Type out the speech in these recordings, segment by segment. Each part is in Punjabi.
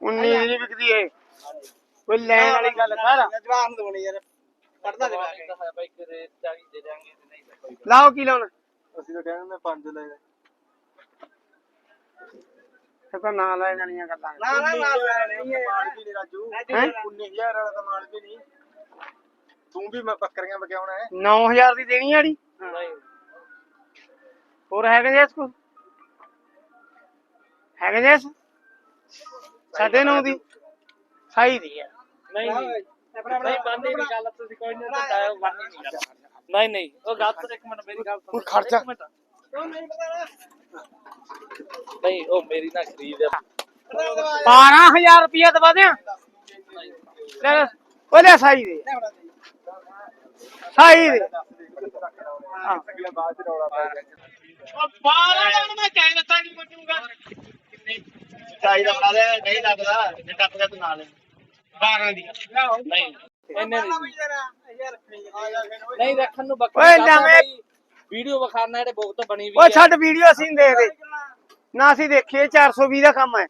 19 ਦੀ ਨਹੀਂ ਵਿਕਦੀ ਇਹ। ਕੋਈ ਲੈਣ ਵਾਲੀ ਗੱਲ ਕਰ। ਜਵਾਨ ਨੂੰ ਦਵਣੀ ਯਾਰ। ਕੱਢਦਾ ਜਵਾਨ। ਬਾਈ ਕਿਤੇ 40 ਦੇ ਦਿਆਂਗੇ ਤੇ ਨਹੀਂ ਤਾਂ ਕੋਈ ਲਾਓ ਕੀ ਲਾਉਣਾ? ਅਸੀਂ ਤਾਂ ਕਹਿੰਦੇ ਨੇ ਪੰਜ ਲੈ ਲੈ। ਇਹ ਤਾਂ ਨਾਂ ਲੈਣ ਵਾਲੀਆਂ ਗੱਲਾਂ। ਨਾ ਨਾ ਨਾ ਮਾਲ ਵੀ ਨਹੀਂ ਰਾਜੂ। ਹੈਂ? 19000 ਵਾਲਾ ਤਾਂ ਮਾਲ ਵੀ ਨਹੀਂ। ਤੂੰ ਵੀ ਮੈਂ ਬੱਕਰੀਆਂ ਵਗਾਉਣਾ ਹੈ। 9000 ਦੀ ਦੇਣੀ ਆੜੀ ਹੋਰ ਹੈਗਾ ਜੀ ਇਸ ਕੋ ਹੈਗਾ ਜੀ ਇਸ ਸਾਢੇ ਨੌ ਦੀ। ਸਾਈ ਦੀ ਹੈ ਨਹੀਂ। ਨਹੀਂ ਨਹੀਂ ਬੰਦੇ ਦੀ ਗੱਲ ਤੁਸੀਂ ਕੋਈ ਨਹੀਂ ਬਤਾਇਆ ਬੰਦੇ ਨਹੀਂ ਗੱਲ। ਨਹੀਂ ਨਹੀਂ ਉਹ ਗੱਲ ਤੋਂ ਇੱਕ ਮਿੰਟ ਮੇਰੀ ਗੱਲ ਸੁਣੋ। ਖਰਚਾ-। ਕਿਉਂ ਨਹੀਂ ਪਤਾ ਨਹੀਂ ਉਹ ਮੇਰੀ ਨਾ ਖਰੀਦ ਹੈ 12000 ਰੁਪਇਆ ਦਵਾ ਦਿਆਂ। ਲੈ ਉਹਦੇ ਸਾਈ ਦੇ। ਸਾਈ ਦੇ। ਹਾਂ। ਅਗਲੇ ਬਾਅਦ ਚ ਰੌਲਾ ਪੈ ਗਿਆ 12 ਮੈਂ ਕਹਿ ਦਿੱਤਾ ਨਹੀਂ ਬਚੂਗਾ ਚਾਹੀਦਾ ਬਣਾ ਦੇ ਨਹੀਂ ਲੱਗਦਾ ਜੇ ਟੱਪ ਗਿਆ ਤੂੰ ਨਾਲ 12 ਦੀ। ਨਹੀਂ। ਇੰਨੇ ਦੀ। ਨਹੀਂ। ਨਹੀਂ ਨਹੀਂ ਰੱਖਣ ਨੂੰ ਓਏ ਬੱਕਰੀ ਨਵੇਂ- ਵੀਡੀਓ ਵਿਖਾਣਾ ਜਿਹੜੇ ਬਹੁਤ ਬਣੀ ਉਹ ਵੀ ਛੱਡ ਵੀਡੀਓ ਅਸੀਂ ਨੀ ਦੇਖਦੇ। ਨਾ ਅਸੀਂ ਦੇਖੀਏ 420 ਦਾ ਕੰਮ ਹੈ।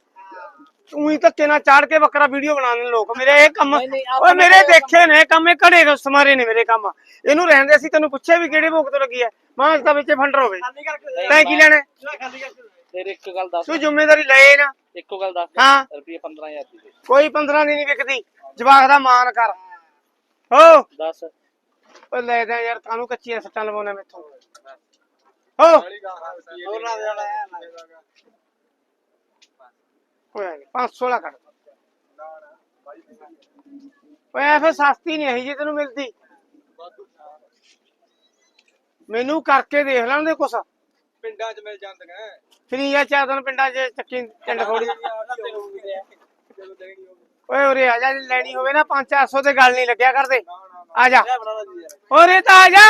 ਉਹੀ ਧੱਕੇ ਨਾਲ ਚਾੜ ਕੇ ਬੱਕਰਾ ਵੀਡੀਓ ਬਣਾਉਣ ਲੋਕ। ਮੇਰੇ ਇਹ ਕੰਮ ਓਏ ਮੇਰੇ ਦੇਖੇ ਨੇ ਕੰਮ ਇਹ ਘੜੇ ਸਮਾਰੇ ਨੇ ਮੇਰੇ ਕੰਮ। ਇਹਨੂੰ ਰਹਿੰਦੇ ਅਸੀਂ ਤੈਨੂੰ ਪੁੱਛਿਆ ਵੀ ਕਿਹੜੇ ਭੋਗ ਤੋਂ ਲੱਗੀ ਹੈ। ਮਾਂ ਦਾ ਵਿੱਚ ਫੰਡਰ ਹੋਵੇ। ਤੈਂ ਕੀ ਲੈਣਾ? ਤੇਰੇ ਇੱਕ ਗੱਲ ਦੱਸ ਤੂੰ ਜ਼ਿੰਮੇਵਾਰੀ ਲਏ ਨਾ। ਇੱਕੋ ਗੱਲ ਦੱਸ ਹਾਂ। ਰੁਪਏ 15000 ਦੀ ਦੇ। ਕੋਈ 15 ਦੀ ਨਹੀਂ ਵਿਕਦੀ ਜਵਾਕ ਦਾ ਮਾਨ ਕਰ। ਹੋ। ਦੱਸ। ਲੈ ਦੇ ਯਾਰ ਕਾਹਨੂੰ ਕੱਚੀਆਂ ਸੱਟਾਂ ਲਵਾਉਣਾ ਮੈਥੋਂ? ਹੋ। ਹੋਰ ਨਾ ਦੇਣਾ ਹੋਇਆ ਨੀ, 500 ਲਾ ਕੱਢ। ਓਏ ਫਿਰ ਸਸਤੀ ਨਹੀਂ ਆਈ ਜੇ ਤੈਨੂੰ ਮਿਲਦੀ। ਮੈਨੂੰ ਕਰਕੇ ਦੇਖ ਲੈਣ ਦੇ ਕੁਛ। ਪਿੰਡਾਂ 'ਚ ਮਿਲ ਜਾਂਦੀਆਂ। ਫਰੀ ਆ ਚਾਰ ਦਿਨ ਪਿੰਡਾਂ 'ਚ ਚੱਕੀ ਟੰਡ ਹੋਵੇ। ਓਏ ਉਰੇ ਆ ਜਾ ਜੇ ਲੈਣੀ ਹੋਵੇ ਨਾ 5-400 ਤੇ ਗੱਲ ਨਹੀਂ ਲੱਗਿਆ ਕਰਦੇ। ਆ ਜਾ। ਉਰੇ ਤਾਂ ਆ ਜਾ।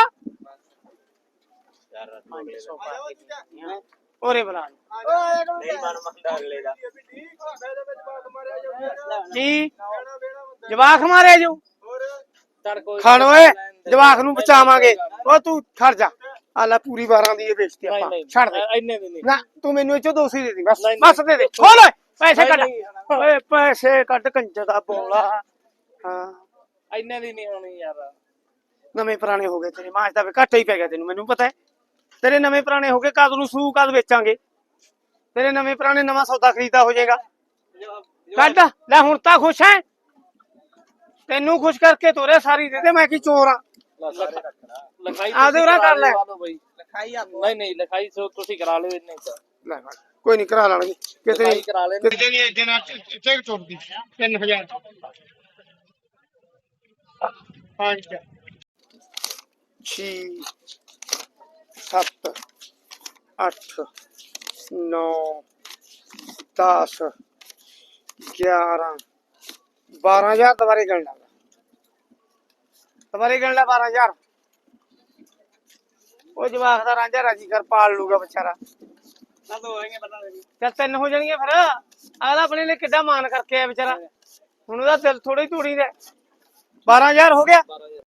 ਉਰੇ ਬੁਲਾ ਨਹੀਂ ਮਨ ਮੰਦਾ ਅਗਲੇ ਦਾ। ਬਾਤ ਮਾਰਿਆ ਜੂ ਖੜ ਓਏ ਜਵਾਕ ਨੂੰ ਬਚਾਵਾਂਗੇ। ਓ ਤੂੰ ਖੜ ਜਾ। ਆ ਲੈ ਪੂਰੀ 12 ਦੀ ਇਹ ਵੇਚਤੀ ਨਹੀਂ ਆਪਾਂ। ਨਹੀਂ ਛੱਡ ਦੇ। ਇੰਨੇ ਦੀ ਨਹੀਂ। ਨਾ ਤੂੰ ਮੈਨੂੰ ਇਹ ਚੋਂ 200 ਦੇ ਦੇ ਬਸ ਨਹੀਂ, ਬਸ ਦੇ ਦੇ। ਖੋਲ ਓਏ ਪੈਸੇ ਨਹੀਂ, ਕੱਢ। ਨਹੀਂ, ਓਏ ਪੈਸੇ ਕੱਢ ਕੰਜ ਦਾ ਬੋਲਾ। ਹਾਂ। ਇੰਨੇ ਦੀ ਨਹੀਂ ਹੋਣੀ ਯਾਰ। ਨਵੇਂ ਪੁਰਾਣੇ ਹੋ ਗਏ ਤੇਰੇ ਮਾਂ ਦਾ ਵੀ ਘਾਟਾ ਹੀ ਪੈ ਗਿਆ ਤੈਨੂੰ ਮੈਨੂੰ ਪਤਾ ਹੈ। ਤੇਰੇ ਨਵੇਂ ਪੁਰਾਣੇ ਹੋ ਗਏ ਕਦ ਨੂੰ ਸੂ ਕਦ ਵੇਚਾਂਗੇ। ਤੇਰੇ ਨਵੇਂ ਪੁਰਾਣੇ ਨਵਾਂ ਸੌਦਾ ਖਰੀਦਾ ਹੋ ਜਾਏਗਾ। ਕੱਢ ਲੈ ਹੁਣ ਤਾਂ ਖੁਸ਼ ਹੈ ਤੈਨੂੰ ਖੁਸ਼ ਕਰਕੇ ਤੋਰੇ ਸਾਰੀ ਦੇ ਦੇ ਮੈਂ ਕੀ ਚੋਰ ਆ। ਲਿਖਾਈ ਆਪਦੇ ਉਰਾਂ ਕਰ ਲੈ। ਲਿਖਾਈ ਆ ਨਹੀਂ ਨਹੀਂ ਲਿਖਾਈ ਸੋ ਤੁਸੀਂ ਕਰਾ ਲਿਓ ਇੰਨੇ ਚ ਲੈ ਫੜ। ਕੋਈ ਨਹੀਂ ਕਰਾ ਲਾਂਗੇ ਕਿਤੇ ਲਿਖਾਈ ਕਰਾ ਲੈਣ ਕਿਤੇ ਨਹੀਂ ਇਹਦੇ ਨਾਲ ਚੈੱਕ ਚੁੱਕਦੀ 3000 ਪੰਜ 6 7 8 9 10 11 12000 ਦੁਬਾਰੇ ਗਣ ਲਾ। ਦੁਬਾਰੇ ਗਣ ਲਾ 12000 ਉਹ ਜਵਾਕ ਦਾ ਰਾਂਝਾ ਰਾਜੀ ਕਰ ਪਾਲ ਲੂਗਾ ਵਿਚਾਰਾ। ਨਾ ਦੋ ਹੋਏਗੇ ਪਤਾ ਨਹੀਂ ਚੱਲ ਤਿੰਨ ਹੋ ਜਾਣਗੀਆਂ ਫਿਰ। ਅਗਲਾ ਆਪਣੇ ਲਈ ਕਿੱਡਾ ਮਾਨ ਕਰਕੇ ਆਇਆ ਵਿਚਾਰਾ। ਹੁਣ ਉਹਦਾ ਦਿਲ ਥੋੜੀ ਧੂੜੀ ਦਾ 12000 ਹੋ ਗਿਆ। 12000